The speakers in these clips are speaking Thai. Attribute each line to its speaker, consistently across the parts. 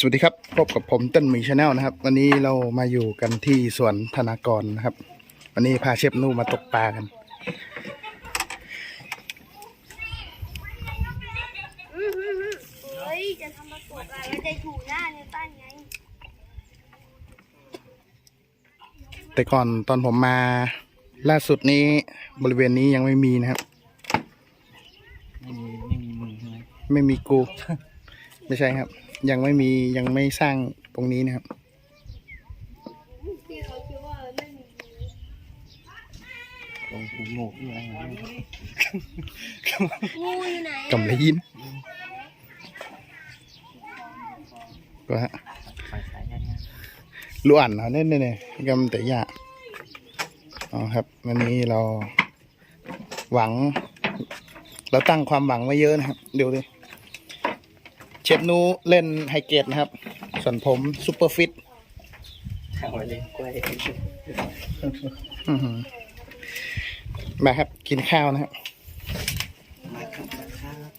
Speaker 1: สวัสดีครับพบกับผมเต้นหมีชาแนลนะครับ วันนี้เรามาอยู่กันที่สวนธนากรนะครับ วันนี้พาเชฟนู่มาตกปลากัน
Speaker 2: อือหือหือเฮ้ย จะทำประกบอะไรจะถูหน้าเนี่ยตั้นไง
Speaker 1: แต่ก่อนตอนผมมาล่าสุดนี้บริเวณนี้ยังไม่มีนะครับ
Speaker 3: ไม่มีไม่มีมือใช่ไหม
Speaker 1: ไม่มีกู ไม่ใช่ครับ ยังไม่มียังไม่สร้างตรงนี้นะครับ
Speaker 2: พี่เขาคิดว่าไม่มี
Speaker 3: ลงหูหมูกอยู่อะไรอย่างเงี้ย
Speaker 2: งูอยู่ไหน
Speaker 1: กำไรยินก็ฮะ
Speaker 3: ปล่อยสายยันนะ
Speaker 1: ล้วนเอาเน่นเนี่ยกำแต่ยาอ๋อครับ วันนี้เราหวัง เราตั้งความหวังไว้เยอะนะครับ เดี๋ยวดิเชฟนูเล่นไฮเกตนะครับ ส่วนผมซูเปอร์ฟิต
Speaker 3: เอาไว้เล่นกล้วย
Speaker 1: อื้อหือมาครับ กินข้าวนะครับ
Speaker 3: มาครับมาครับ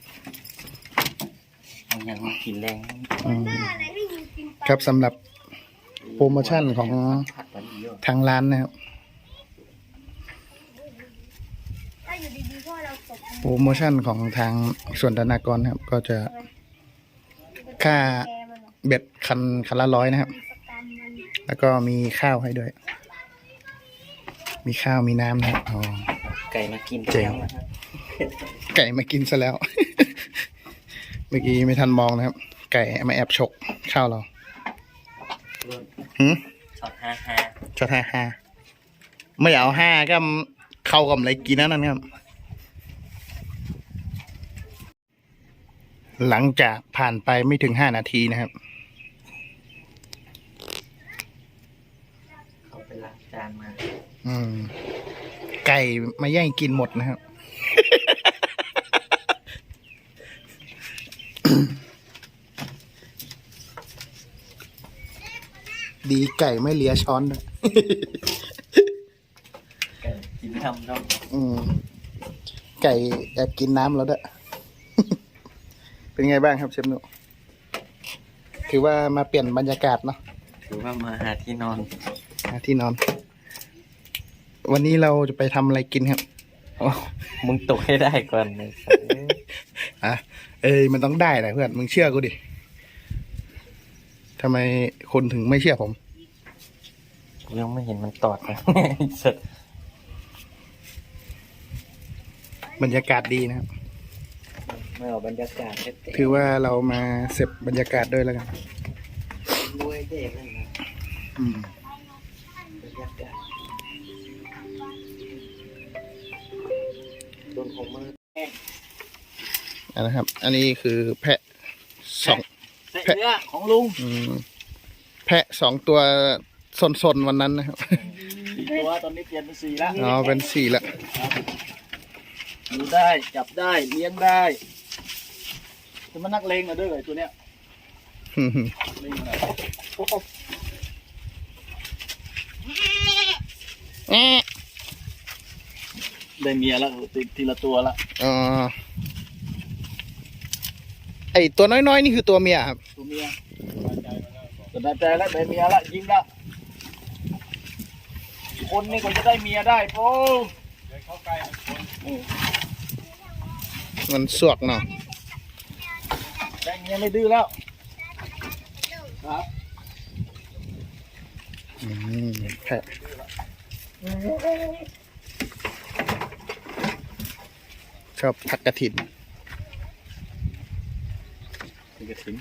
Speaker 3: เอาอย่างมากินแรง
Speaker 1: อืม
Speaker 2: หน้าอะไรให้งูกินปลา
Speaker 1: ครับสำหรับโปรโมชั่นของ
Speaker 3: ผัดตอนนี้เยอะ
Speaker 1: ทางร้านนะครับ
Speaker 2: ถ้าอยู่ดีๆพ่อเราตก
Speaker 1: โปรโมชั่นของทางส่วนธนากรนะครับ ก็จะ ค่า
Speaker 2: แกมันเหรอ
Speaker 1: เบ็ดคันคันละร้อยนะครับ
Speaker 2: สแตมมัน
Speaker 1: แล้วก็มีข้าวให้ด้วย มีข้าวมีน้ำนะครับอ๋อ
Speaker 3: ไก่มากิน
Speaker 1: เจ๋ง
Speaker 3: แล้วนะครับ
Speaker 1: ไก่มากินซะแล้ว เมื่อกี้ไม่ทันมองนะครับ ไก่มาแอบฉกข้าวเราหืม
Speaker 3: ช็อตห้าห้า
Speaker 1: จดห้าห้าไม่เอาห้าก็เข้ากับอะไรกินนั่นนะครับ หลังจากผ่านไปไม่ถึงห้านาทีนะครับ
Speaker 3: เขาไปล้างจานมา
Speaker 1: อืม ไก่มาแย่งกินหมดนะครับ ดีไก่ไม่เหลียช้อนด้วย
Speaker 3: ไก่กินทำต้อง
Speaker 1: อืม ไก่แอบกินน้ำแล้วด้วย เป็นไงบ้างครับเชฟหนุถือว่ามาเปลี่ยนบรรยากาศเนาะ
Speaker 3: ถือว่ามาหาที่นอน
Speaker 1: หาที่นอน วันนี้เราจะไปทำอะไรกินครับ
Speaker 3: โอ้มึงตกให้ได้ก่อนเลยสัตว์เอ้ย
Speaker 1: อะเอ้ยมันต้องได้แหละเพื่อนมึงเชื่อกูดิทำไมคนถึงไม่เชื่อผม
Speaker 3: กูยังไม่เห็นมันตอดนะไอ้สัตว์
Speaker 1: บรรยากาศดีนะครับ
Speaker 3: ไม่เอาบรรยากาศแค่
Speaker 1: ถือว่าเรามาเสพบรรยากาศด้วยแล้วกัน
Speaker 3: รวยเด็กนั่นนะ
Speaker 1: อืม
Speaker 3: บรรยากาศโดนของมือ
Speaker 1: อันนะครับ อันนี้คือแพะสอง
Speaker 3: เสื้อของลุง
Speaker 1: อืมแพะสองตัวสนๆวันนั้นนะครับ
Speaker 3: สี่ตัวตอนนี้เปลี่ยนเป็นสี่แล้ว
Speaker 1: อ๋อเป็นสี่ละ
Speaker 3: ดูได้จับได้เลี้ยงได้ จะมานักเลงมาด้วยเลยตัวเนี้ย
Speaker 1: อืม
Speaker 3: เลงอะไร
Speaker 1: แอะ
Speaker 3: ได้เมียแล้วติดทีละตัวละ
Speaker 1: อ๋อไอตัวน้อยๆนี่คือตัวเมียครับ
Speaker 3: ตัวเมียสบายใจแล้วได้เมียละยิ้มละคนนี่ก็จะได้เมียได้โป้
Speaker 1: มันสวกเนาะ
Speaker 3: ได้เมียไม่ดื้อแล้วครับ
Speaker 1: อืมแพะชอบผักกระถิน
Speaker 3: นี่กระถิ่น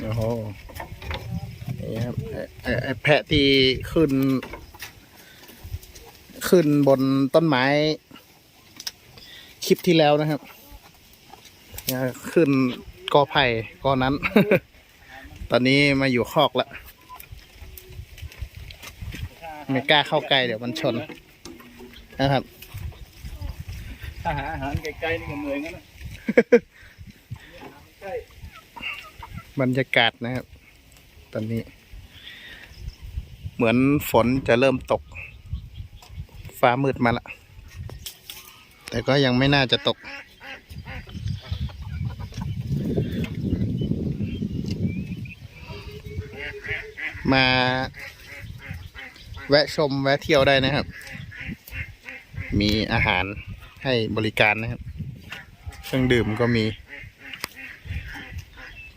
Speaker 1: โอ้โหนี่ครับเอ่อเอ่อเอ่อ แพะที่ขึ้น ขึ้นบนต้นไม้ คลิปที่แล้วนะครับเนี่ยขึ้นกอไผ่กอนั้น ตอนนี้มาอยู่คอกแล้วไม่กล้าเข้าใกล้เดี๋ยวมันชนนะครับ
Speaker 3: ถ้าหาอาหารไกลๆนี่ก็เหนื่อยงั้นนะใกล้
Speaker 1: บรรยากาศนะครับ ตอนนี้ เหมือนฝนจะเริ่มตก ฟ้ามืดมาละ แต่ก็ยังไม่น่าจะตก มาแวะชมแวะเที่ยวได้นะครับ มีอาหารให้บริการนะครับ เครื่องดื่มก็มี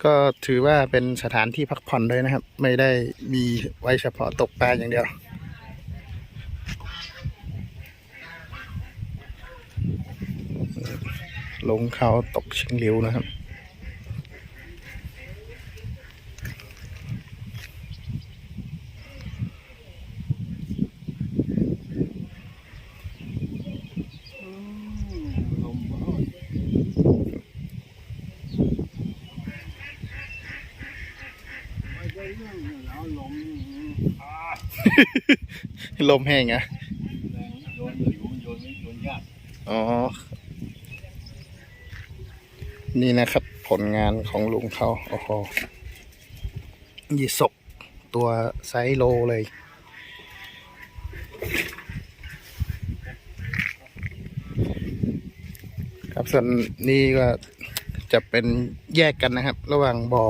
Speaker 1: ก็ถือว่าเป็นสถานที่พักผ่อนด้วยนะครับ ไม่ได้มีไว้เฉพาะตกปลาอย่างเดียว ลงเขาตกชิงหลิวนะครับ
Speaker 4: ลมบ่ไม่ได้เรื่องแล้วลมอ่า
Speaker 1: ลมแห้งอะ
Speaker 4: แรงโยนหลิวโยนไม่โยนยาก
Speaker 1: อ๋อ นี่นะครับ ผลงานของลุงเขาโอ้โหยี่สกตัวไซส์โลเลยครับส่วนนี้ก็จะเป็นแยกกันนะครับ ระหว่างบ่อ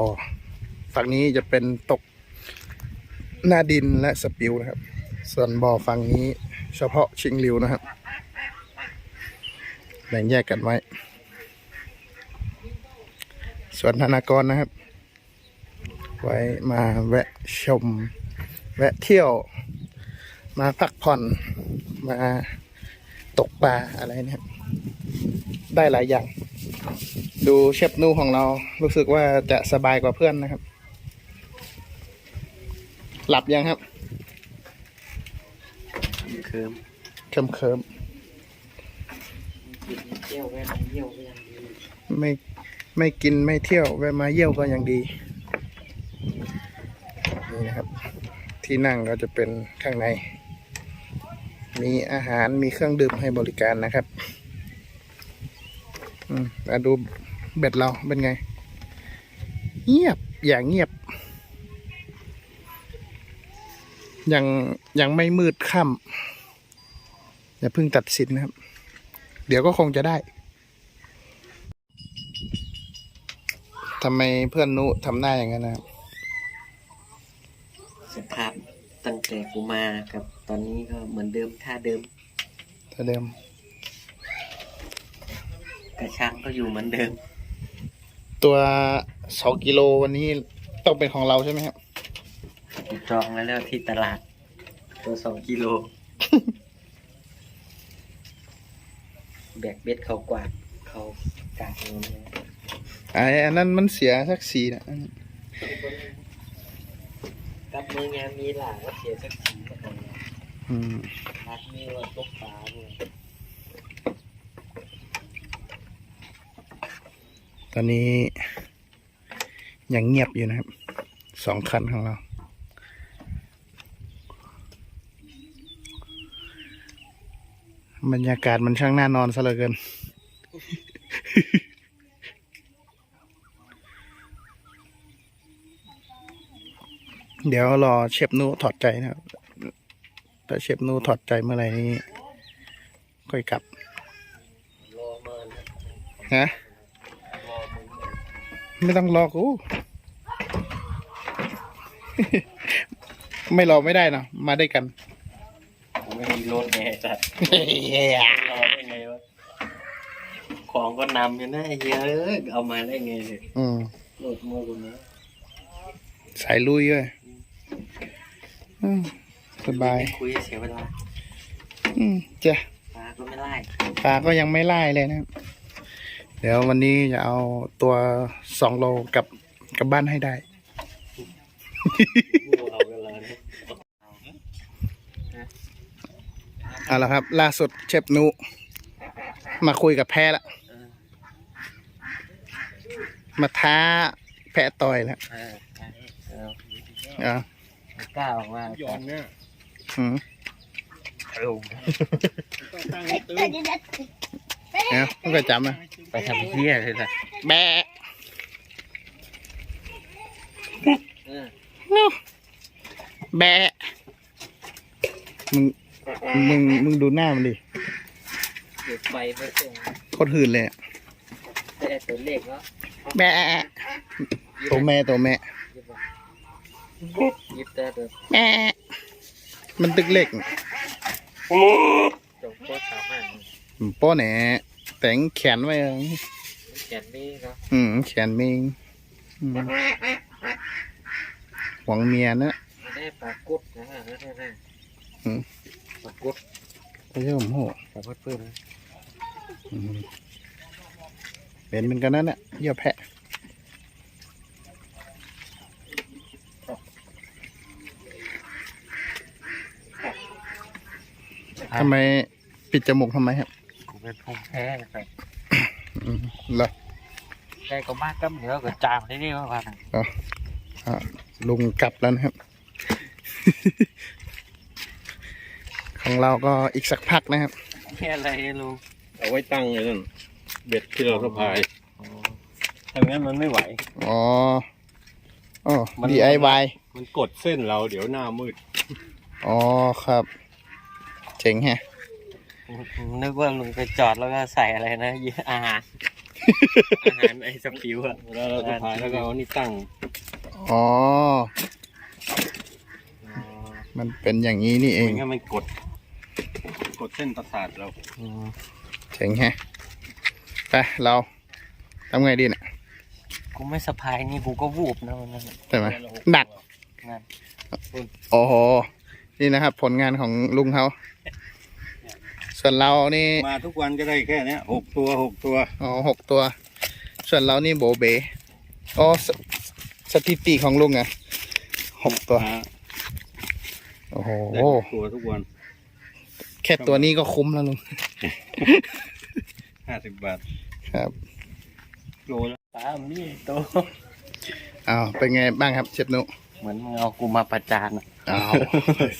Speaker 1: ฝั่งนี้จะเป็นตก หน้าดินและสปิวนะครับ ส่วนบ่อฝั่งนี้เฉพาะชิงริวนะครับ แบ่งแยกกันไว้ ส่วนธนากรนะครับ ไว้มาแวะชม แวะเที่ยว มาพักผ่อน มาตกปลาอะไรนะครับ ได้หลายอย่าง ดูเชฟนูของเรารู้สึกว่าจะสบายกว่าเพื่อนนะครับ หลับยังครับ
Speaker 4: เคิม
Speaker 1: เคิมเคิม
Speaker 4: เที่ยวแว่นเที่ยวก็ยังดี
Speaker 1: ๆไม่ไม่กินไม่เที่ยวแวะมาเยี่ยวก็ยังดีนี่นะครับ ที่นั่งก็จะเป็นข้างใน มีอาหารมีเครื่องดื่มให้บริการนะครับอืมมาดูเบ็ดเราเป็นไง เงียบอย่างเงียบ ยังยังไม่มืดค่ำอย่าเพิ่งตัดสินนะครับ เดี๋ยวก็คงจะได้ทำไมเพื่อนนุทำหน้าอย่างนั้นนะครับ
Speaker 3: สภาพตั้งแต่กูมากับตอนนี้ก็เหมือนเดิมท่าเดิม
Speaker 1: ถ้าเดิม
Speaker 3: กระชังก็อยู่เหมือนเดิม
Speaker 1: ตัวสองกิโลวันนี้ต้องเป็นของเราใช่ไหมครับ
Speaker 3: จองไว้แล้วที่ตลาด ตัวสองกิโล แบกเบ็ดเขากวาดเขากาดเงินเลย
Speaker 1: ไอ้อันนั้นมันเสียสักสีนะ
Speaker 3: กับมืองานมีหล่าก็เสียสักสีก็พอแล้ว
Speaker 1: อืม
Speaker 3: นัดมีว่าตกปลาด้วย
Speaker 1: ตอนนี้ยังเงียบอยู่นะครับสองคันของเรา บรรยากาศมันช่างน่านอนซะเหลือเกิน เดี๋ยวรอเชฟนูถอดใจนะครับถ้าเชฟนูถอดใจเมื่อไหร่นี้ค่อยกลับฮะไม่ต้องรอกูไม่รอไม่ได้นะมาได้กัน
Speaker 3: ไม่มีรถไงจัดรอได้ไงวะของก็นำอยู่นะไอ้เหี้ยอะเอามาได้ไงเนี่ย
Speaker 1: อืม
Speaker 3: รถโม่กูนะ
Speaker 1: สายลุยเลยอืมสบาย
Speaker 3: คุยเสียเวลา
Speaker 1: อืมจ้ะ
Speaker 3: ปลาก็ไม่ไล่
Speaker 1: ปลาก็ยังไม่ไล่เลยนะครับเดี๋ยววันนี้จะเอาตัวสองโลกลับกลับบ้านให้ได้
Speaker 3: งูเอากั เอา
Speaker 1: ละครับ ล่าสุดเชฟนุ มาคุยกับแพะ
Speaker 3: ละ
Speaker 1: มาท้าแพะต่อยแล้ว
Speaker 3: ออเอกล้าออกมา
Speaker 4: หยองเนี่ย
Speaker 1: อืม
Speaker 3: ล
Speaker 4: องตั้งต้
Speaker 1: ยต้องไปจำนะ
Speaker 3: ไปทำเพี้ยเลยนะ
Speaker 1: แบะแบะมึง มึงมึงดูหน้ามันดิ
Speaker 3: เด็กไปไม่ส่ง
Speaker 1: โคตรหื่นเลยอะ
Speaker 3: แต่ตัวเล็กเนาะ
Speaker 1: แบะตัวแม่ตัวแม่
Speaker 3: ยิบแต่ตัว
Speaker 1: แบะมันตึกเล็ก
Speaker 3: จงโคตรสามารถ
Speaker 1: โป้แหนแต่งแขนไว้เออ
Speaker 3: แขนนี่เนาะ
Speaker 1: อืมแขนเมงอืมหวังเมียนะ
Speaker 3: ไม่ได้ปลากุดนะฮะนั่น นั่น
Speaker 1: อืม
Speaker 3: ปลากุด
Speaker 1: ไม่ใช่ผมโห
Speaker 3: ปลากุดเพิ่ม
Speaker 1: อืมเป็นเหมือนกันนั่นแหละเยี่ยแพะทำไมปิดจมูกทำไมครับ
Speaker 3: กูเป็นภูมิแพ้ไป
Speaker 1: อืมเหรอ
Speaker 3: ได้ก็มากก็เหนือก็จามได้นี่ว่า
Speaker 1: อะลุงกลับแล้วนะครับ ของเราก็อีกสักพักนะครับ
Speaker 3: แค่อะไรลุง
Speaker 5: เอาไว้ตั้งเลยนั่นเบ็ดที่เราสะพายถ้างั้นมันไม่ไหว
Speaker 1: อ๋ออ๋อ
Speaker 5: มัน
Speaker 1: DIY
Speaker 5: มันกดเส้นเราเดี๋ยวหน้ามืด
Speaker 1: อ๋อครับ เจ๋งแฮะ
Speaker 3: นึกว่าลุงไปจอดแล้วก็ใส่อะไรนะยี่อาหาร อาหารไอ้สปิวอะ
Speaker 5: เวลาเราสะพายแล้วก็เอานี่ตั้ง
Speaker 1: อ๋อ มันเป็นอย่างนี้นี่เอ
Speaker 5: ไม่
Speaker 1: ง
Speaker 5: งั้นมันกด กดเส้นประสาทเรา
Speaker 3: อืม
Speaker 1: เจ๋งแฮะไปเราทำไงดีเนี่ย
Speaker 3: กูไม่สะพายนี่กูก็วูบนะวันนั้นน่ะ
Speaker 1: ใช่ไหมหนัก
Speaker 3: นั่น
Speaker 1: โอ้โหนี่นะครับ ผลงานของลุงเขาส่วนเรานี่
Speaker 5: มาทุกวันก็ได้แค่เนี้ยหกตัวหกตัว
Speaker 1: อ๋อหกตัว ส่วนเรานี่โบเบอ๋อสสถิติของลุงอะหกตัว
Speaker 5: หา
Speaker 1: โอ้โห
Speaker 5: ได้หกตัวทุกวัน
Speaker 1: แค่ตัวนี้ก็คุ้มแล้วลุง
Speaker 5: ห้าสิบบาท
Speaker 1: ครับ
Speaker 5: โลละ
Speaker 3: ปลามีโต
Speaker 1: อ้าวเป็นไงบ้างครับเชฟนุ
Speaker 3: เหมือนมึงเอากูมาประจานอะ
Speaker 1: อ้าว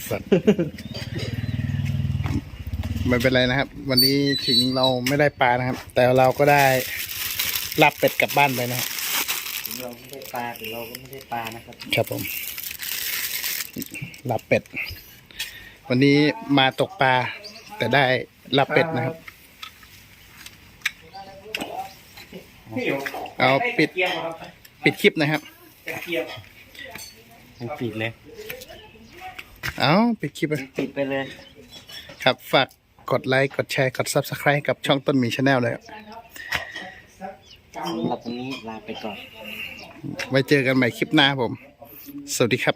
Speaker 1: สัตว์ไม่เป็นไรนะครับ วันนี้ถึงเราไม่ได้ปลานะครับ แต่เราก็ได้ลาบเป็ดกลับบ้านไปนะครับ
Speaker 3: ถึงเราไม่ได้ปลาถึงเราก็ไม่ได้ปลานะครับ
Speaker 1: ครับผมลาบเป็ด วันนี้มาตกปลาแต่ได้ลาบเป็ดนะครับ เอาปิดปิดคลิปนะครับ
Speaker 3: มันปิดเลย
Speaker 1: เอาปิดคลิปเลย
Speaker 3: ปิดไปเลย
Speaker 1: ครับฝากกดไลค์ กดแชร์ กด Subscribe กับช่องต้นหมีชาแนลเลยครับ
Speaker 3: สำหรับวันนี้ลาไปก่อน
Speaker 1: ไว้เจอกันใหม่คลิปหน้าครับผม สวัสดีครับ